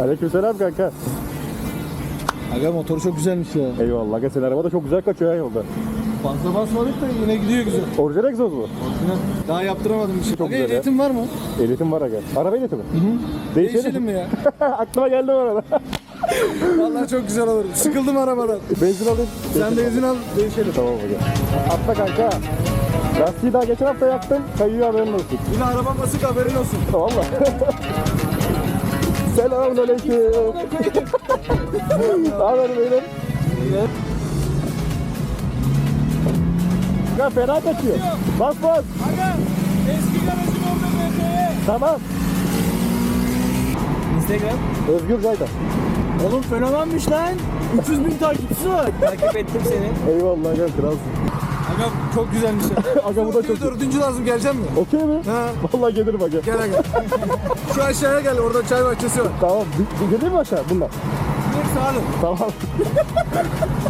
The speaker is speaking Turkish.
Aleykümselam kanka. Aga motoru çok güzelmiş ya. Eyvallah. Aga senin araba da çok güzel kaçıyor ya yolda. Fazla basmadık da yine gidiyor güzel. Orijinal egzoz mu? Daha yaptıramadım bir şey. Çok Aga güzel ya. ehliyetin var mı? Ehliyetim var aga. Araba ehliyeti mi? Hı hı. Değişelim mi ya? Aklıma geldi bu arada. Vallahi çok güzel olur. Sıkıldım arabadan. Benzin alayım. Sen de izin al değişelim. Tamam aga. Atla kanka. Lastiği daha geçen hafta yaktım. Kayıyor haberin olsun. Yine arabam basık haberin olsun. Valla. Selamun aleyküm. ne haber beyler? Ya fena kaçıyor. Bas bas. Aga eski garajın orada MT'ye. Tamam. Instagram. Özgür Zayda. Oğlum fenomenmiş lan. 300 bin takipçisi var. Takip ettim seni. Eyvallah gel kralsın. Aga çok güzelmiş ya. Aga bu da çok Dördüncü lazım gelecek mi? Okey mi? Ha. Vallahi gelirim aga. Gel aga. Şu aşağıya gel orada çay bahçesi var. Tamam. Geleyim mi aşağı bunlar? Dur sağ olun. Tamam.